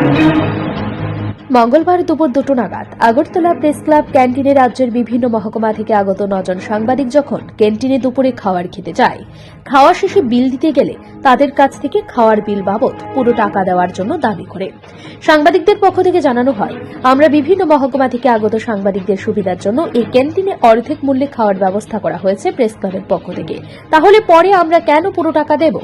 Thank you. মঙ্গলবার দুপুর দুটো নাগাদ আগরতলা প্রেস ক্লাব ক্যান্টিনে রাজ্যের বিভিন্ন মহকুমা থেকে আগত নজন সাংবাদিক যখন ক্যান্টিনে দুপুরে খাওয়ার খেতে যায়, খাওয়া শেষে বিল দিতে গেলে তাদের কাছ থেকে খাওয়ার বিল বাবদ পুরো টাকা দেওয়ার জন্য দাবি করে। সাংবাদিকদের পক্ষ থেকে জানানো হয়, আমরা বিভিন্ন মহকুমা থেকে আগত সাংবাদিকদের সুবিধার জন্য এই ক্যান্টিনে অর্ধেক মূল্যে খাওয়ার ব্যবস্থা করা হয়েছে প্রেস ক্লাবের পক্ষ থেকে। তাহলে পরে আমরা কেন পুরো টাকা দেব?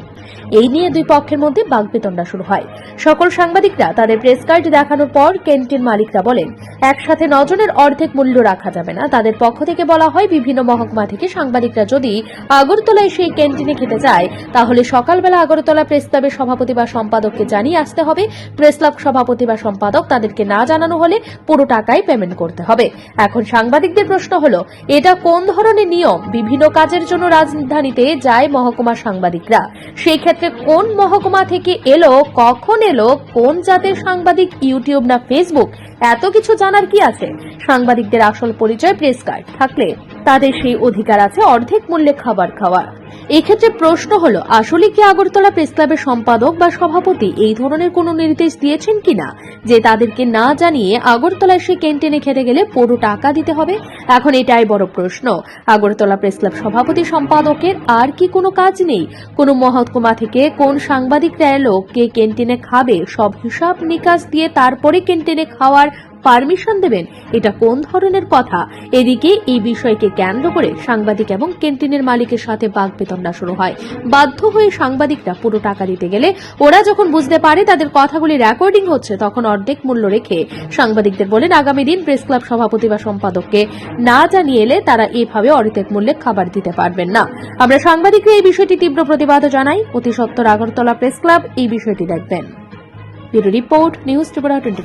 এই নিয়ে দুই পক্ষের মধ্যে বাগবিতণ্ডা শুরু হয়। সকল সাংবাদিকরা তাদের প্রেস কার্ড দেখানোর পর ক্যান্টিন মালিকরা বলেন, একসাথে নজনের অর্ধেক মূল্য রাখা যাবে না। তাদের পক্ষ থেকে বলা হয়, বিভিন্ন মহকুমা থেকে সাংবাদিকরা যদি আগরতলায় সেই ক্যান্টিনে খেতে যায়, তাহলে সকালবেলা আগরতলা প্রেস ক্লাবের সভাপতি বা সম্পাদককে জানিয়ে আসতে হবে। প্রেস ক্লাব সভাপতি বা সম্পাদক তাদেরকে না জানানো হলে পুরো টাকাই পেমেন্ট করতে হবে। এখন সাংবাদিকদের প্রশ্ন হলো, এটা কোন ধরনের নিয়ম? বিভিন্ন কাজের জন্য রাজধানীতে যায় মহকুমা সাংবাদিকরা। সেই ক্ষেত্রে কোন মহকুমা থেকে এলো, কখন এলো, কোন জাতের সাংবাদিক, ইউটিউব না ফেসবুক এত কিছু জানার কি আছে? সাংবাদিকদের আসল পরিচয় প্রেস কার্ড থাকলে তাদের সেই অধিকার আছে অর্ধেক মূল্যে খাবার খাওয়া এক্ষেত্রে প্রশ্ন হলো, আসলে কি আগরতলা প্রেস ক্লাবের সম্পাদক বা সভাপতি এই ধরনের কোনো নির্দেশ দিয়েছেন কিনা? যে তাদেরকে না জানিয়ে আগরতলায় সে ক্যান্টিনে খেতে গেলে পুরো টাকা দিতে হবে? এখন এটাই বড় প্রশ্ন। আগরতলা প্রেস ক্লাব সভাপতি সম্পাদকের আর কি কোনো কাজ নেই? কোনো মহকুমা থেকে কোন সাংবাদিকরা এলো, কে ক্যান্টিনে খাবে? সব হিসাব নিকাশ দিয়ে তারপরে ক্যান্টিনে খাওয়ার পারমিশন দেবেন, এটা কোন ধরনের কথা? এদিকে এই বিষয়কে কেন্দ্র করে সাংবাদিক এবং ক্যান্টিনের মালিকের সাথে বাগবিতণ্ডা শুরু হয়। বাধ্য হয়ে সাংবাদিকরা পুরো টাকা দিতে গেলে ওরা যখন বুঝতে পারে তাদের কথাগুলি রেকর্ডিং হচ্ছে, তখন অর্ধেক মূল্য রেখে সাংবাদিকদের বলেন, আগামী দিন প্রেস ক্লাব সভাপতি বা সম্পাদককে না জানিয়ে এলে তারা এভাবে অর্ধেক মূল্যে খাবার দিতে পারবেন না। আমরা সাংবাদিকরা এই বিষয়টি তীব্র প্রতিবাদ জানাই। অতি সত্তর আগরতলা প্রেস ক্লাব এই বিষয়টি দেখবেন। Bureau report, news Tripura twenty